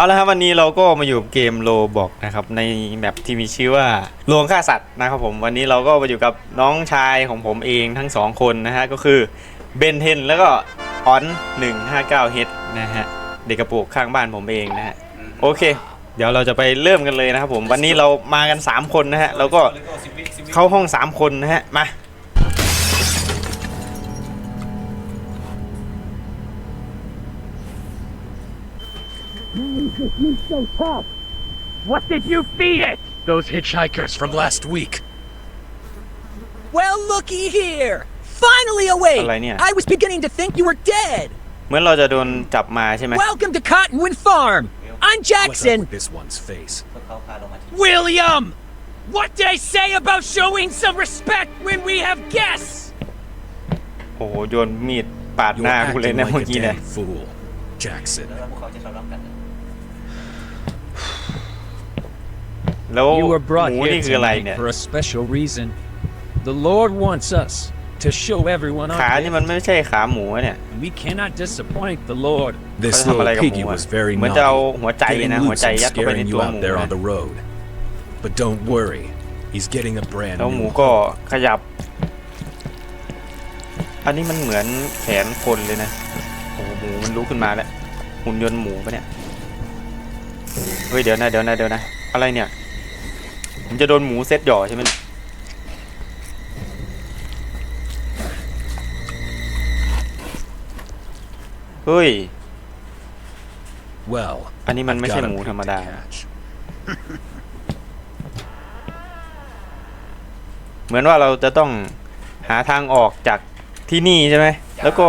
เอาละครับวันนี้เราก็มาอยู่เกมโลบอกนะครับในแมปที่มีชื่อว่าโรงฆ่าสัตว์นะครับผมวันนี้เราก็มาอยู่กับน้องชายของผมเองทั้งสองคนนะฮะก็คือเบนเทนแล้วก็ออน159 h นะฮะเด็กกระปุกข้างบ้านผมเองนะฮะโอเค เดี๋ยวเราจะไปเริ่มกันเลยนะครับผมวันนี้เรามากัน 3 คนนะฮะแล้วก็เข้าห้อง 3 คนนะฮะมา What did you feed it? Those hitchhikers from last week. Well, looky here. Finally awake. อะไรเนี่ย I was beginning to think you were dead. เหมือนเราจะโดนจับมาใช่ไหม Welcome to Cottonwood Farm. I'm What's up Jackson. with this one's face? William! What did I say about showing some respect when we have guests? โอ้โหโยนมีดปาดห You're น้ากูเลย acting นะ like เมื่อ a กี้เนี่ย damn fool, Jackson. แล้ว You were brought หมู here นี่คืออะไร tonight เนี่ย for a special reason. The Lord wants us to show everyone ขา our นี่มันไม่ใช่ขาหมูอะเนี่ย gift. We cannot disappoint the Lord. This เขาจะทำอะไร little กับหมู piggy อะ was very เหมือนจะเอา naughty, หัวใจ getting นะ หัว loose ใจ and ยัดเข้าไปใน scaring ตั you วหมู out there นะ on the road. But don't worry, he's getting a brand แล้วหมู new ก็ one. ขยับ อันนี้มันเหมือนแขนคนเลยนะ โอ้โหหมูมันลุกขึ้นมาแล้ว หุ่นยนต์หมูปะเนี่ย เฮ้ยเดี๋ยวนะเดี๋ยวนะเดี๋ยวนะ อะไรเนี่ย ผมจะโดนหมูเซ็ตหย่อใช่ไหมเนี่ยเฮ้ย Well, อันนี้มันไม่ got ใช่ a หมู pig ธรรม to ดา catch. เหมือนว่าเราจะต้องหาทางออกจากที่นี่ใช่ไหม แล้วก็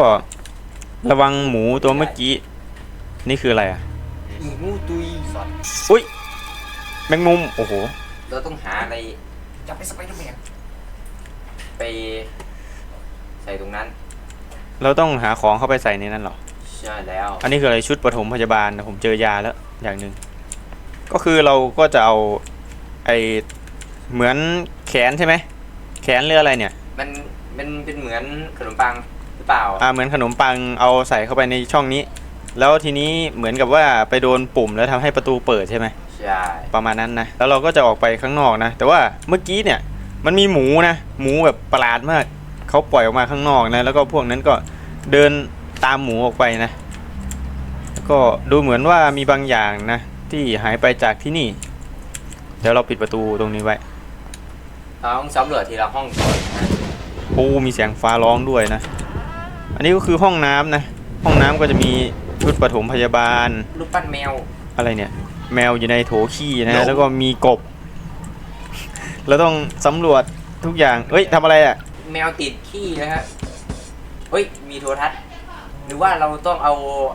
ระวังหมูตัวเมื่อกี้ นี่คืออะไรอะ หมูตุยสอดอุ้ย แมงมุม โอ้โห เราต้องหาอะไรจับไปสไปเดอร์แมนไปใส่ตรงนั้น เราต้องหาของเข้าไปใส่ในนั้นเหรอ ใช่แล้ว อันนี้คืออะไรชุดปฐมพยาบาลนะผมเจอยาแล้วอย่างหนึ่งก็คือเราก็จะเอาไอเหมือนแขนใช่ไหมแขนหรืออะไรเนี่ย มันมันเป็นเหมือนขนมปังหรือเปล่า อ่าเหมือนขนมปังเอาใส่เข้าไปในช่องนี้ แล้วทีนี้เหมือนกับว่าไปโดนปุ่มแล้วทำให้ประตูเปิดใช่ไหม ใช่ประมาณนั้นนะ แล้วเราก็จะออกไปข้างนอกนะ แต่ว่าเมื่อกี้เนี่ยมันมีหมูนะ หมูแบบประหลาดมาก เขาปล่อยออกมาข้างนอกนะ แล้วก็พวกนั้นก็เดินตามหมูออกไปนะแล้วก็ดูเหมือนว่ามีบางอย่างนะ ที่หายไปจากที่นี่ เดี๋ยวเราปิดประตูตรงนี้ไว้เราต้องสำรวจทีละห้องก่อนนะโอ้มีเสียงฟ้าร้องด้วยนะ อันนี้ก็คือห้องน้ำนะ ห้องน้ำก็จะมีชุดปฐมพยาบาล รูปปั้นแมว อะไรเนี่ย แมวอยู่ในโถขี้นะแล้วก็มีกบ เราต้องสำรวจทุกอย่าง เอ้ยทำอะไรอะ แมวติดขี้นะฮะเฮ้ย มีโทรทัศน์ หรือว่าเราต้องเอา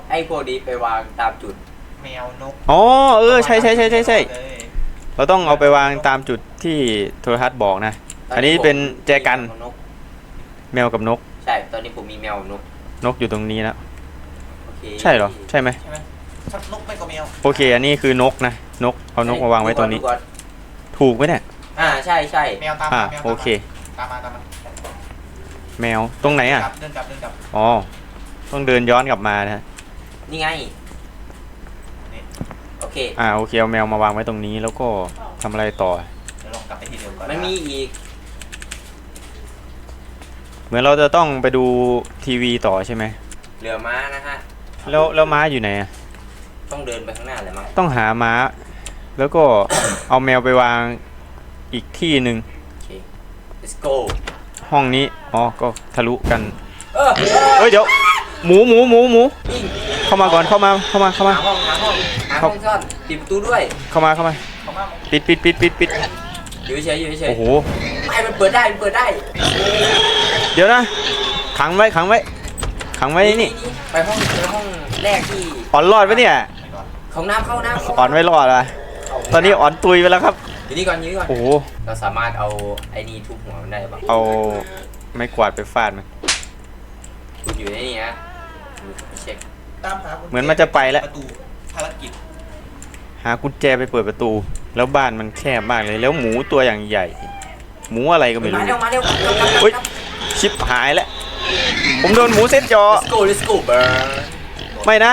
ไอ้พวกนี้ไปวางตามจุด แมวนกอ๋อเออใช่ใช่ใช่ใช่ใช่เลยเราต้องเอาไปวางตามจุดที่โทรทัศน์บอกนะ อันนี้เป็นแจกัน นก แมวกับนก ใช่ ตอนนี้ผมมีแมวกับนก นกอยู่ตรงนี้นะโอเคใช่เหรอ ใช่ไหมใช่ไหม ชักนกไม่ก็แมวโอเค อันนี้คือนกนะ นก เอานกมาวางไว้ตรงนี้ ดูก่อถูกไหมเนี่ย อ่าใช่ใช่แมวตามอ่า มาแมวตามมาโอเค ตามมาตามมาแมว ตรงไหนอะ กลับเดินกลับเดินกลับอ๋อ ต้องเดินย้อนกลับมานะนี่ไงนี่โอเค อ่า โอเค เอาแมวมาวางไว้ตรงนี้ แล้วก็ทำอะไรต่อ เดี๋ยวลองกลับไปทีเดียวก่อนมันมีอีก เหมือนเราจะต้องไปดูทีวีต่อใช่ไหมเรือม้านะฮะ แล้วแล้วม้าอยู่ไหนอะ ต้องเดินไปข้างหน้าเลยมั้งต้องหาม้า แล้วก็ เอาแมวไปวางอีกที่หนึ่งโอเค let's go ห้องนี้อ๋อก็ทะลุกันเออเฮ้ยเดี๋ยวหมูหมูหมูหมูวิ่งเข้ามาก่อนเข้ามาเข้ามาเข้ามา หาห้องหาห้องหาห้องซ่อนปิดประตูด้วยเข้ามาเข้ามาเขามาปิดปิดปิดปิดปิดอยู่เฉยๆอยู่เฉยโอ้โหๆไม่มันเปิดได้มันเปิดได้เดี๋ยวนะ ขังไว้ขังไว้ขังไว้นี่ไปห้องไปห้องแรกที่ อ่อนรอดปะเนี่ย ของน้ำเข้าน้ำเข้าอ่อนไม่รอดอะตอนนี้อ่อนตุยไปแล้วครับอยู่นี่ก่อนอยู่นี่ก่อนโอ้โหเราสามารถเอาไอ้นี่ทุบหัวมันได้ปะเอาไม้กวาดไปฟาดมันคุณอยู่ในนี่ฮะเช็คตามหากุญแจเหมือนมันจะไปแล้วประตูภารกิจหากุญแจไปเปิดประตู แล้วบ้านมันแคบมากเลย แล้วหมูตัวอย่างใหญ่ หมูอะไรก็ไม่มารู้เร็วมาเร็วกลับกลับกลับเฮ้ยชิปหายแล้วผมโดนหมูเซ็ตจอ let's go let's go burn ไม่นะ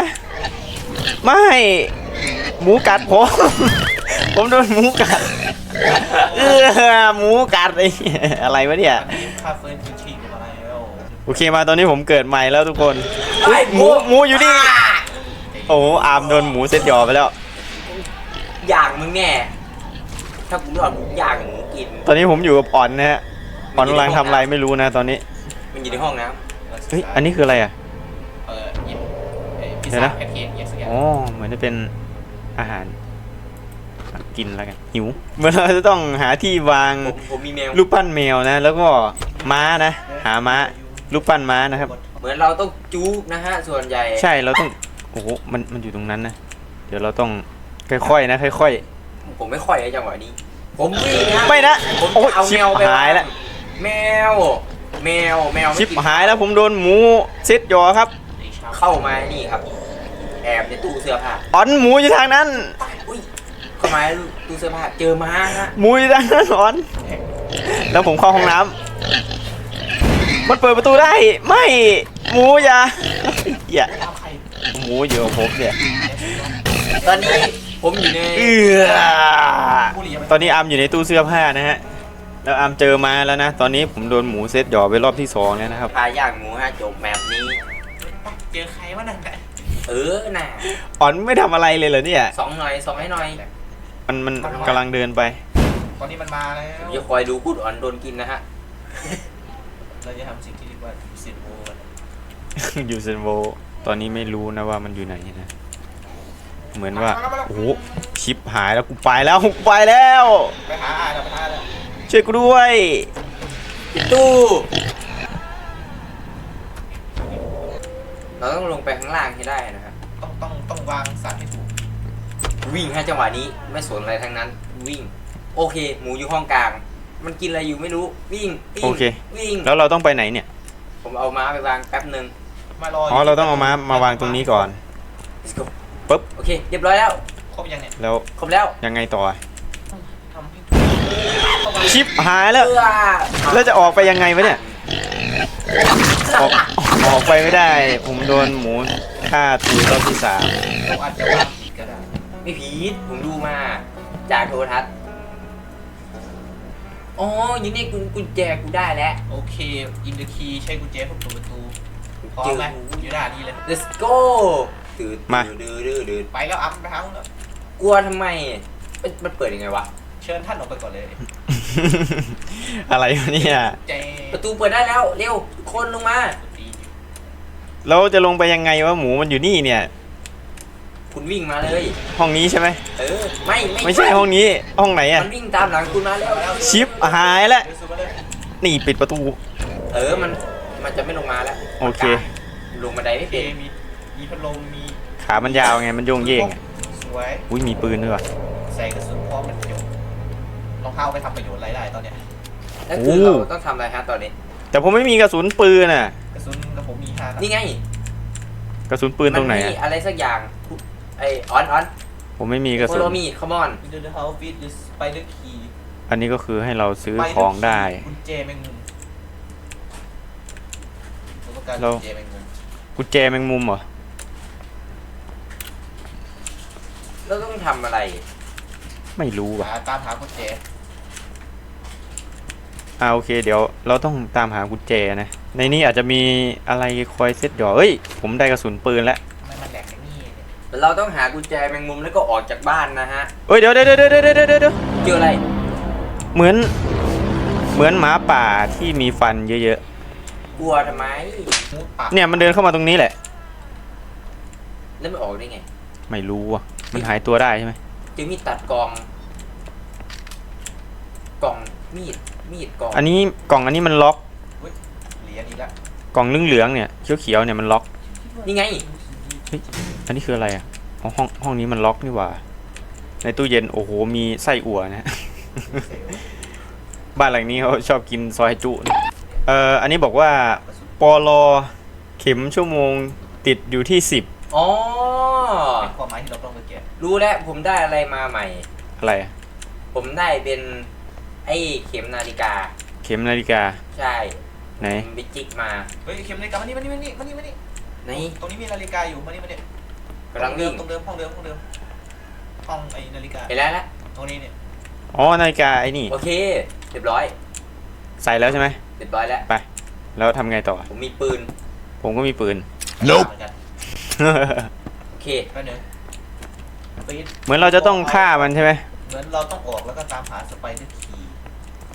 ไม่ หมูกัดผม ผมโดนหมูกัด เออหมูกัดไอ้เหี้ยอะไรวะเนี่ยอันนี้ค่าเฟิร์นพื้นที่มาแล้วโอเคมาตอนนี้ผมเกิดใหม่แล้วทุกคนไอ้หมูหมูอยู่นี่ โอ้อามโดนหมูเซ็ตหยอไปแล้ว อย่างมึงแน่ ถ้ากูไม่หลอดมึงอย่างหมูกิน ตอนนี้ผมอยู่กับอ่อนนะฮะอ่อนกำลังทำอะไรไม่รู้นะตอนนี้ มันอยู่ในห้องน้เฮ้ย อันนี้คืออะไรอะ เออหยิบเอ่อพิซ เดี๋ยวซ่านะ แพนเค้กอย่างสักอย่างอ๋อเหมือนจะเป็นอาหารอะกินแล้วกันหิวเหมือนเราจะต้องหาที่วางำผมผมมีแมว รูปปั้นแมวนะ แล้วก็ม้านะ หาม้ารูปปั้นม้านะครับ เหมือนเราต้องจู๊กนะฮะ ส่วนใหญ่ใช่เราต้องโอ้โหมันมันอยู่ตรงนั้นนะเดี๋ยวเราต้องค่อยๆนะค่อยผมไม่ค่อยในจังหวะนี้ ผมวิ่งนะๆไม่นะผมโอ้ยจะเอาชิแมบวไปหายแล้ว แมว แมวแมวไม่ชิบกินหายแล้วผมโดนหมูเซ็ตหยอครับ เข้ามานี่ครับ แอบในตู้เสื้อผ้าอ่อนหมูอยู่ทางนั้น อุ้ยเข้ามาในตู้เสื้อผ้าเจอม้าฮะหมูอยู่ทางนั้นอ่อน แล้วผมเข้าห้องน้ำมันเปิดประตูได้ ไม่หมูอย่าอย่าหมูอยู่กับผมเนี่ยตอนนี้ผมอยู่ในเอือตอนนี้อามอยู่ในตู้เสื้อผ้านะฮะ แล้วอามเจอมาแล้วนะ ตอนนี้ผมโดนหมูเซตหยอไปรอบที่สองแล้วนะครับ พาย่างหมูฮะจบแมปนี้ เจอใครวะนั่นแหละเออน่ะอ่อนไม่ทำอะไรเลยเหรอเนี่ย สองหน่อยสองให้หน่อยมันมันกำลังเดินไป ตอนนี้มันมาแล้วผมจะคอยดูกูดอ่อนโดนกินนะฮะเราจะทำสิ่งที่เรียกว่าซินโวกันอยู่เซนโวตอนนี้ไม่รู้นะว่ามันอยู่ไหนนะ เหมือนว่า โอ้โหชิปหายแล้วกูไปแล้วกูไปแล้ว ไปหาอาเราไปหาเลยช่วยกูด้วยปิดตู้ เราต้องลงไปข้างล่างให้ได้นะครับต้องต้องต้องวางสารให้ถูกวิ่งให้จังหวะนี้ไม่สนอะไรทั้งนั้น วิ่ง โอเค หมูอยู่ห้องกลาง มันกินอะไรอยู่ไม่รู้วิ่งวิ่งโอเค วิ่งแล้วเราต้องไปไหนเนี่ย ผมเอาม้าไปวางแป๊บหนึ่ง มารออ๋อ เราต้องเอามามาวางตรงนี้ก่อน Let's go ปุ๊บ โอเค เรียบร้อยแล้ว ครบยังเนี่ยแล้วครบแล้วยังไงต่อทำให้ถูกชิปหายแล้ว เพื่อแล้วจะออกไปยังไงวะเนี่ย ออกออกไปไม่ได้ ผมโดนหมูฆ่าตุยรอบที่สามเราอาจจะวางผิดก็ได้ไม่ผิดผมดูมา จากโทรทัศน์อ๋ออยังนี่กุญกุญแจกูได้แล้ว โอเค อินเดคีใช้กุญแจเพื่อเปิดประตูพร้อมไหมอยู่ด้านนี้เลย let's go ตื่นมาดื้อดื้อดื้อไปแล้วอัพไปหาแล้วกลัวทำไมเอ้ยมันเปิดยังไงวะ เชิญท่านออกไปก่อนเลยอะไรวะเนี่ย เจประตูเปิดได้แล้ว เร็วทุกคนลงมาตีอยู่เราจะลงไปยังไงวะหมูมันอยู่นี่เนี่ย คุณวิ่งมาเลย ห้องนี้ใช่ไหมเออ ไม่ไม่ใช่ห้องนี้ ห้องไหนอะมันวิ่งตามหลังคุณมาแล้วชิปหายแล้วเดี๋ยวสู้กันเลยนี่ปิดประตู เออมันมันจะไม่ลงมาแล้วโอเคลงบันไดไม่โอเคเป็นมีมีพัดลมมีขามันยาวไงมันโยงเย่งอะสวย อุ้ยมีปืนด้วยวะใส่กระสุน รองเท้าไปทำประโยชน์อะไรได้ตอนเนี้ยแล้วคือเราต้องทำอะไรฮะตอนนี้ แต่ผมไม่มีกระสุนปืนน่ะ กระสุนกระผมมีห้านัดนี่ไงกระสุนปืนตรงไหนมัอะมีอะไรสักอย่างไอออนออนผมไม่มีกระโฟสุน โลมีคอมอนมีเดอร์เฮาส์วิดสไปเดอร์คีอันนี้ก็คือให้เราซื้อของได้ กุญแจแมงมุมเราต้องการเรากุญแจแมงมุมกุญแจแมงมุมเหรอ เราต้องทำอะไร ไม่รู้ว่ะหาตามหากุญแจ อ่าโอเค เดี๋ยวเราต้องตามหากุญแจนะ ในนี้อาจจะมีอะไรคอยเซ็ตหยอเอ้ย ผมได้กระสุนปืนแล้วทำไมมันแหลกอย่างนี้เนี่ยเราต้องหากุญแจแมงมุมแล้วก็ออกจากบ้านนะฮะ เอ้ยเดี๋ยวเดี๋ยวเดี๋ยวเดี๋ยวเดี๋ยวเดี๋ยวเดี๋ยวเจออะไร เหมือน เหมือนหมาป่าที่มีฟันเยอะกลัวทำไมมูดปากๆ เนี่ยมันเดินเข้ามาตรงนี้แหละ แล้วมันออกได้ไงไม่รู้อะ มันหายตัวได้ใช่ไหมเจอมีดตัดกล่อง กล่องมีด มีดกล่องอันนี้กล่องอันนี้มันล็อก เหรียญอีกแล้วกล่องเหลืองๆเนี่ยเขียวๆเนี่ยมันล็อก นี่ไง อันนี้คืออะไรอะอ๋อห้องห้องนี้มันล็อกนี่หว่า ในตู้เย็นโอ้โหมีไส้อั่วนะ บ้านหลังนี้เขาชอบกินซอยจุนะเอ่ออันนี้บอกว่าปอลอเข็มชั่วโมงติดอยู่ที่สิบอ๋อ เป็นความหมายที่เราต้องไปแกะรู้แล้วผมได้อะไรมาใหม่ อะไรอะผมได้เป็น ไอ้เข็มนาฬิกา เข็มนาฬิกาใช่ไหนผมไปจิกมาเฮ้ยเข็มนาฬิกามานี่มานี่มานี่มานี่มานี่ในตรงนี้มีนาฬิกาอยู่มานี่มานี่กำลังวิ่งตรงเดิมห้องเดิมห้องเดิมห้องไอ้นาฬิกาเห็นแล้วละตรงนี้เนี่ยอ๋อนาฬิกาไอ้นี่ โอเคเรียบร้อยใส่แล้วใช่ไหมเรียบร้อยแล้วไป แล้วทำไงต่อ ผมมีปืนผมก็มีปืน Nope เหมือนกันโอเคแป๊บนึงปีดเหมือนเราจะต้องฆ่ามันใช่ไหมเหมือนเราต้องออกแล้วก็ตามหาสไปเดอร์คีย์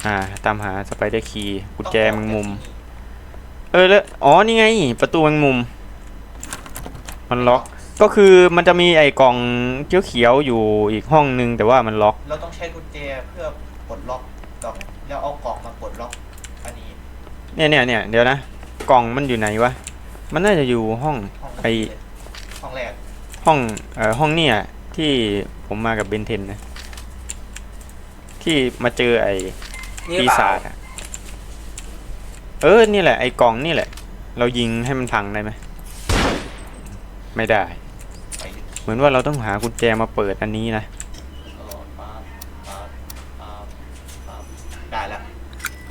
อ่า ตามหาสไปเดอร์คีย์กุญแจแมงมุม เออแล้วอ๋อนี่ไง ประตูแมงมุม มันล็อกก็คือมันจะมีไอ้กล่องเขียวๆอยู่อีกห้องนึงแต่ว่ามันล็อก เราต้องใช้กุญแจเพื่อปลดล็อกกล่องแล้วเอากล่องมาปลดล็อก อันนี้เนี่ยเนี่ยเนี่ยเดี๋ยวนะกล่องมันอยู่ไหนวะมันน่าจะอยู่ห้องห้องไอห้องแรกห้องเอ่อห้องเนี่ยที่ผมมากับเบนเทนนะที่มาเจอไอ้ นี่หรืปีอเปศาล่าจอะเออ นี่แหละ ไอ้กล่องนี่แหละ เรายิงให้มันพังได้ไหม ไม่ได้ไปดิเหมือนว่าเราต้องหากุญแจมาเปิดอันนี้นะ ตลอดป๊าบป๊าบป๊าบป๊าบได้แล้ว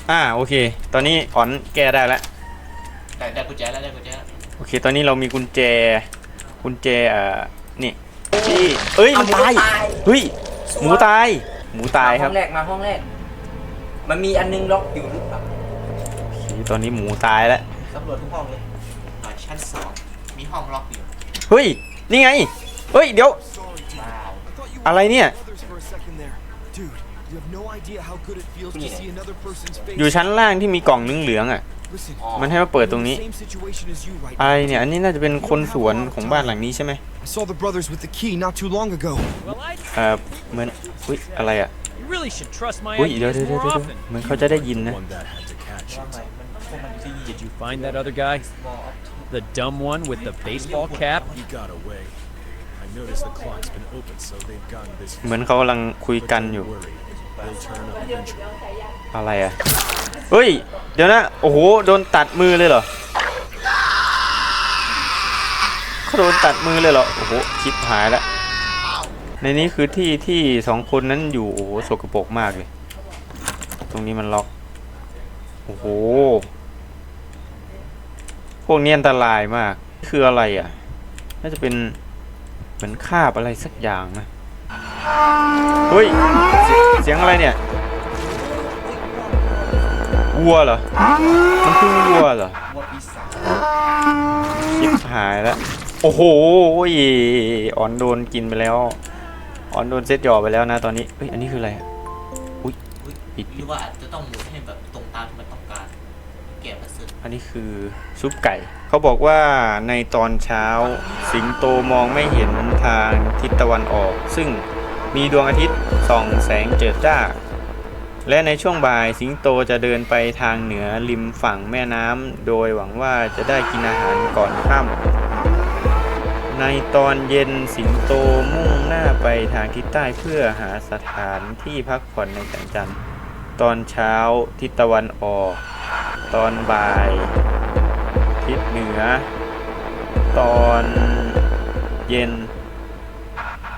อ่า โอเค ตอนนี้อ่อนแก้ได้แล้ว ได้ได้กุญแจแล้วได้กุญแจแล้วโอเค ตอนนี้เรามีกุญแจ กุญแจเอ่อนี่ที่เอ้ย มันตาย เฮ้ย หมูตาย หมูตายคห้รัอบงแรกมาห้องแรก มันมีอันนึงล็อกอยู่หรือเปล่าโอเคตอนนี้หมูตายแล้วสำรวจทุกห้องเลยหน่อยชั้นสองมีห้องล็อกอยู่เฮ้ยนี่ไงเฮ้ยเดี๋ยว ว้าว อะไรเนี่ย Others for a second there. Dude, you have no idea how good it feels to Yeah. see another person's face. อยู่ชั้นล่างที่มีกล่องเหลืองๆอะ Listen, มันให้มาเปิดตรง I'm in นี้ the same situation as you right อะไร now. เนี่ยอันนี้น่าจะเป็นคนสวนของบ้านหลังนี้ใช่ไหม I saw the brothers with the key not too long ago. Well, I เอ่อเหมือนอุ้ยอะไรอะ you really should trust my อุ้ยเดี๋ยว ideas เดี๋ยว more เดี๋ยวเดี๋ยว often. เหมือนเขาจะได้ยินนะ One that had to catch ว่า it. ไงมันพวกมันอยู่ที่นี่ Did you find that other guy? มออฟ The dumb one with the baseball cap? He got away. I noticed the clock's been open, so they've gotten this. เหมือนเขากำลังคุย But กัน don't อยู่ worry, they'll turn up eventually. อะไรอะ เฮ้ย เดี๋ยวนะ โอ้โห โดนตัดมือเลยเหรอเขาโดนตัดมือเลยเหรอ โอ้โหชิปหายแล้ว ในนี้คือที่ที่สองคนนั้นอยู่ โอ้โหสกปรกมากเลย ตรงนี้มันล็อก โอ้โห พวกนี้อันตรายมาก คืออะไรอะ น่าจะเป็น เหมือนคาบอะไรสักอย่างนะ เฮ้ย เสียงอะไรเนี่ย วัวเหรอ มันคือวัวเหรอวัวปีศาจชิบหายแล้ว โอ้โหอ่อนโดนกินไปแล้ว อ่อนโดนเซตหยอไปแล้วนะตอนนี้เฮ้ยอันนี้คืออะไรอะอุ้ยอุ๊ยปิดหรือว่าอาจจะต้องหมุนให้แบบตรงตามที่มันต้องการแกะพัสดุอันนี้คือซุปไก่ เขาบอกว่าในตอนเช้าสิงโตมองไม่เห็นทางทิศตะวันออก ซึ่งมีดวงอาทิตย์ส่องแสงเจิดจ้า และในช่วงบ่ายสิงโตจะเดินไปทางเหนือริมฝั่งแม่น้ำโดยหวังว่าจะได้กินอาหารก่อนค่ำ ในตอนเย็นสิงโตมุ่งหน้าไปทางทิศใต้เพื่อหาสถานที่พักผ่อนในแสงจันทร์ ตอนเช้าทิศตะวันออก ตอนบ่าย ทิศเหนือ ตอนเย็น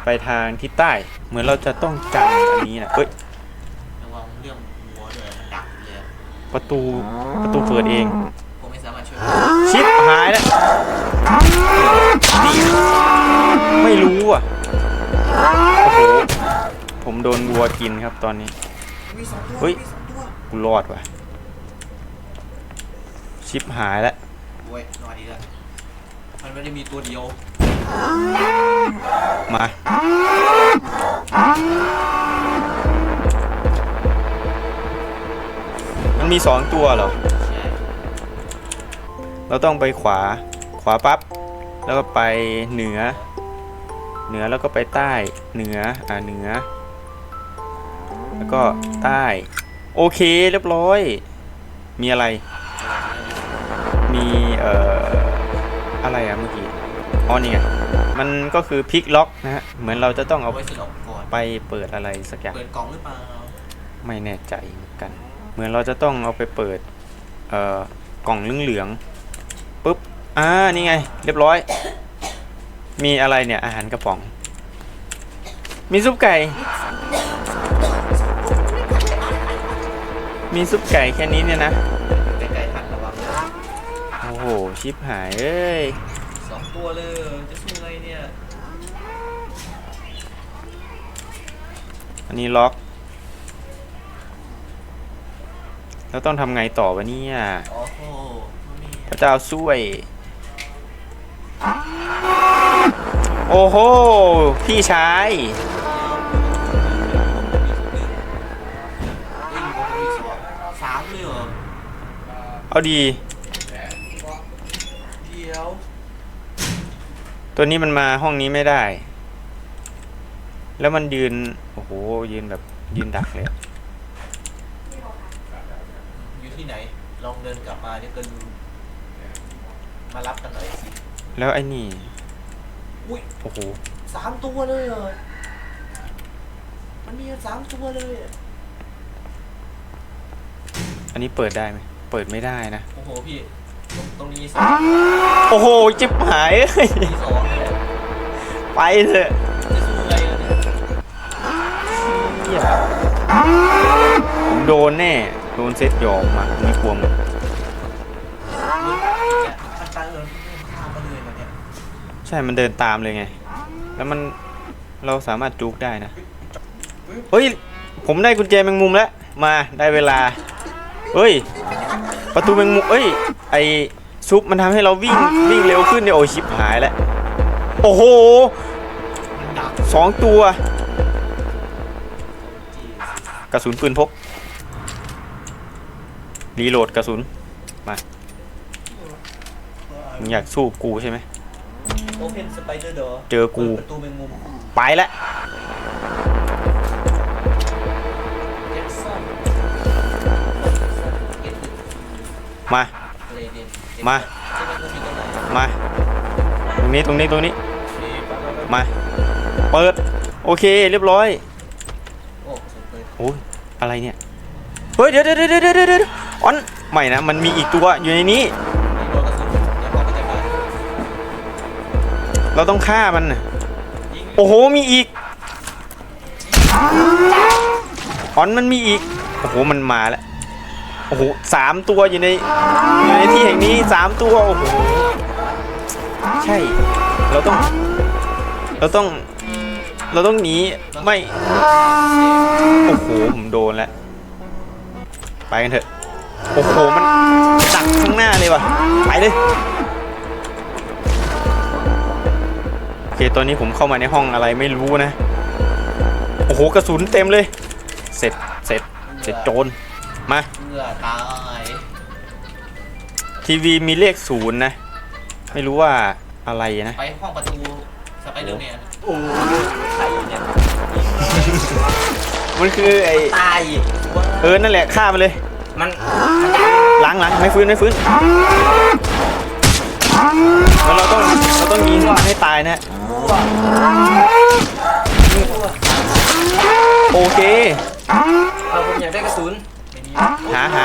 ไปทางทิศใต้ เหมือนเราจะต้องจำอันนี้นะเฮ้ยระวังเรื่องวัวด้วยมันดักเลยอะประตูประตูเปิดเอง ผมไม่สามารถช่วยชิปหายแล้วนี่ ไม่รู้อะ โอ้โห ผมโดนวัวกินครับตอนนี้มีสองตัวเฮ้ยมีสองตัวกูรอดว่ะ ชิปหายแล้วโอ้ยนอนดีละมันไม่ได้มีตัวเดียว มา มันมีสองตัวเหรอใช่เราต้องไปขวา ขวาปั๊บ แล้วก็ไปเหนือ เหนือแล้วก็ไปใต้ เหนือ อ่า เหนือ แล้วก็ใต้ โอเคเรียบร้อย มีอะไร มี เอ่อ อะไรอะเมื่อกี้ อ๋อนี่ไงมันก็คือพลิกล็อกนะฮะ เหมือนเราจะต้องเอาเอาไว้สลบก่อนไปเปิดอะไรสักอย่าง เปิดกล่องหรือเปล่า ไม่แน่ใจเหมือนกัน เหมือนเราจะต้องเอาไปเปิด เอ่อ กล่องเหลืองๆปุ๊บ อ่านี่ไง เรียบร้อย มีอะไรเนี่ยอาหารกระป๋อง มีซุปไก่ มีซุปไก่แค่นี้เนี่ยนะใกล้ๆทันระวังนะโอ้โหชิปหายเอ้ยสองตัวเลยจะสู้ไงเนี่ยอันนี้ล็อก แล้วต้องทำไงต่อวะเนี่ย โอ้โหมีพระเจ้าช่วย โอ้โห พี่ชายเล่นอยู่กับมีสองสามเลยเหรอเอาดี เดียวตัวนี้มันมาห้องนี้ไม่ได้ แล้วมันยืน โอ้โห ยืนแบบยืนดักเลยอะอยู่ที่ไหน ลองเดินกลับมาเดี๋ยวก็รู้มารับกันหน่อยสิ แล้วไอ้นี่อุ้ยโอ้โหสามตัวเลยเหรอมันมีสามตัวเลยอะอันนี้เปิดได้ไหมเปิดไม่ได้นะโอ้โหพี่ตรงตรงนี้สามโอ้โหจิบหายเอ้ยที่สองเลยอะไปเถอะจะสู้ไงอะเนี่ยเหี้ยผมโดนแน่โดนเซตหยอกมาไม่กลัวมัน เนี่ยมันตั้งเลยข้ามมาเลยมาเนี่ย ใช่มันเดินตามเลยไง แล้วมันเราสามารถจุกได้นะ เฮ้ย ผมได้กุญแจแมงมุมแล้ว มาได้เวลา เฮ้ย ประตูแมงมุมเอ้ย ไอซุปมันทำให้เราวิ่งวิ่งเร็วขึ้นเนี่ยโอ้ชิบหายแล้ว โอ้โหสองตัว กระสุนปืนพก รีโหลดกระสุน มา มึงอยากสู้กูใช่ไหม โอเพนสไปเดอร์ดอเจอกู ประตูแมงมุมไปแล้วแจ็คสันเก็ตมา เลเดนมาใช่ไหมมันมีตรงไหนมา ตรงนี้ตรงนี้ตรงนี้ มีปะปะปะมา เปิด โอเค เรียบร้อย โอ้สุดเลยโอ้ยอะไรเนี่ย เฮ้ย เดี๋ยวเดี๋ยวเดี๋ยวเดี๋ยวเดี๋ยวเดี๋ยวออน ไม่นะ มันมีอีกตัวอยู่ในนี้มีโดน เราต้องฆ่ามัน โอ้โห มีอีกออนมันมีอีก โอ้โห มันมาแล้ว โอ้โหสามตัวอยู่ในอยู่ในที่แห่งนี้สามตัว โอ้โห ใช่ เราต้อง เราต้อง เราต้องหนี ไม่ โอ้โห ผมโดนแล้ว ไปกันเถอะ โอ้โห มันดักข้างหน้าเลยว่ะ ไปเลย คตอนนี้ผมเข้ามาในห้องอะไรไม่รู้นะ โอ้โหกระสุนเต็มเลย เสร็จเสร็จเสร็จโจรมาเพื่อตายทีวีมีเลขศูนย์นะ ไม่รู้ว่าอะไรนะ ไปห้องประตูสไปเดอร์แมนโอ้ใครเนี่ยมันคือไอตายเออนั่นแหละฆ่ามันเลย มันล้างล้างไม่ฟื้นไม่ฟื้นแล้วเราต้องเราต้องยิงมันให้ตายนะ โอเคเอาผมอยากได้กระสุนหาหา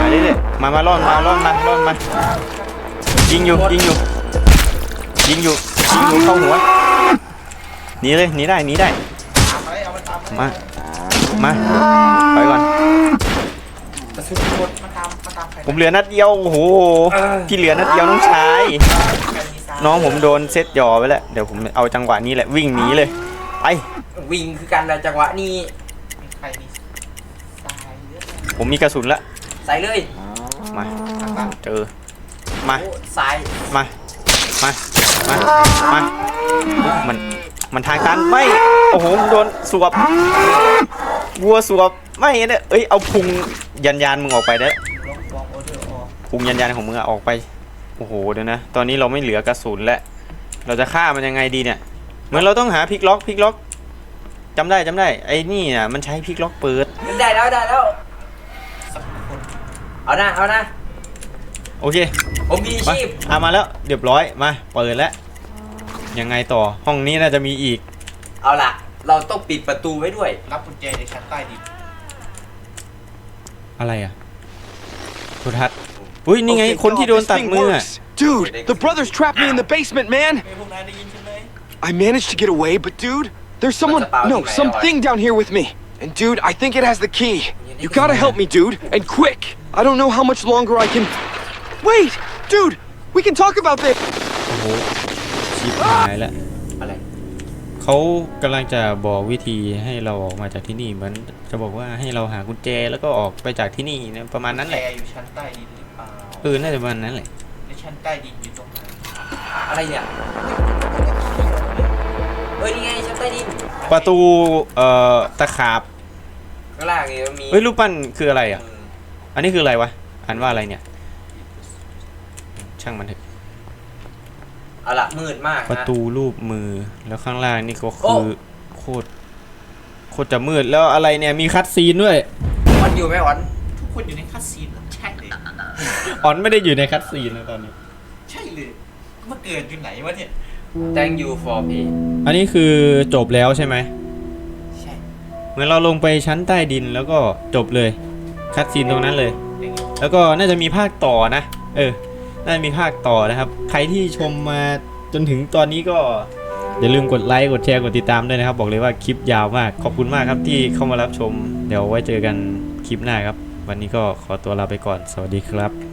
หาเรื่อยๆมามาล่อนมาล่อนมาล่อนมายิงอยู่ยิงอยู่ยิงอยู่ยิงอยู่เข้าหัวหนีเลยหนีได้หนีได้มามาไปก่อนกระสุนหมดมาตามมาตามใครผมเหลือนัดเดียวโอ้โหพี่เหลือนัดเดียวน้องชาย น้องผมโดนเซตหยอไปแล้ว เดี๋ยวผมเอาจังหวะนี้แหละวิ่งหนีเลย ไป วิ่งคือการจังหวะนี้ใครมีซ้ายเยอะผมมีกระสุนละ ใส่เลยมาตามเจอ มา โอ้สายมา มา มา มาอุ๊ยมัน มันทางตันไม่ โอ้โหมันโดนสวบ วัวสวบ ไม่เนี่ยเอ้ย เอาพุงยันยานมึงออกไปได้ ลองวางออเดอร์ออกพุงยันยันของมึงอะออกไป โอ้โหเดี๋ยวนะ ตอนนี้เราไม่เหลือกระสุนแล้ว เราจะฆ่ามันยังไงดีเนี่ย เหมือนเราต้องหาพลิกล็อกพลิกล็อกจำได้จำได้ ไอ้นี่อะมันใช้พลิกล็อกเปิด ได้แล้วได้แล้วสักคนเอานะเอานะโอเคผมมีมาชีพเอามาแล้วเรียบร้อยมาเปิดแล้วยังไงต่อห้องนี้น่าจะมีอีก เอาล่ะ เราต้องปิดประตูไว้ด้วย รับกุญแจในชั้นใต้ดินอะไรอะโทรทัศน์ อุ้ยนี่ไงคนที่โดนตัดมืออะ Dude, the brothers trapped me in the basement, man. เฮ้ยพวกนายได้ยินใช่ไหม I managed to get away, but dude, there's someone, about no, you, man? something down here with me. And dude, I think it has the key. You gotta help me, dude, and quick. I don't know how much longer I can. Wait, dude, we can talk about this. โอ้โหชิบหายแล้วอะไรเเขากำลังจะบอกวิธีให้เราออกมาจากที่นี่เหมือนจะบอกว่าให้เราหากุญแจแล้วก็ออกไปจากที่นี่นะประมาณนั้นแหแอละ ร์อยู่ชั้นใต้ดินหรือเปล่าเออน่าจะประมาณนั้นแหละในชั้นใต้ดินอยู่ตรงไหนอะไรเนี่ยเฮ้ยนี่ไงชั้นใต้ดินประตูเอ่อตะขาบข้างล่างนี่มันมีเฮ้ยรูปปั้นคืออะไรอะอืมอันนี้คืออะไรวะอ่านว่าอะไรเนี่ย ช่างมันเถอะเอาละมืดมากประนะตูรูปมือแล้วข้างล่างนี่ก็โอ้คือโคตรโคตรจะมืดแล้วอะไรเนี่ยมีคัดซีนด้วยวันอยู่ไหมวันทุกคนอยู่ในคัสซีนเหรอใช่เลย ออนไม่ได้อยู่ในคัดซีนแล้วตอนนี้ ใช่เลยเมื่อเกิดอยู่ไหนวะเนี่ย thank you for pay อันนี้คือจบแล้วใช่ไหม ใช่ เหมือนเราลงไปชั้นใต้ดินแล้วก็จบเลย คัดซีนตรงนั้นเลยอย่างงี้แล้วก็น่าจะมีภาคต่อนะ เออ น่าจะมีภาคต่อนะครับ ใครที่ชมมาจนถึงตอนนี้ก็ อย่าลืมกดไลค์ กดแชร์ กดติดตามด้วยนะครับ บอกเลยว่าคลิปยาวมาก ขอบคุณมากครับที่เข้ามารับชม เดี๋ยวไว้เจอกันคลิปหน้าครับ วันนี้ก็ขอตัวลาไปก่อน สวัสดีครับ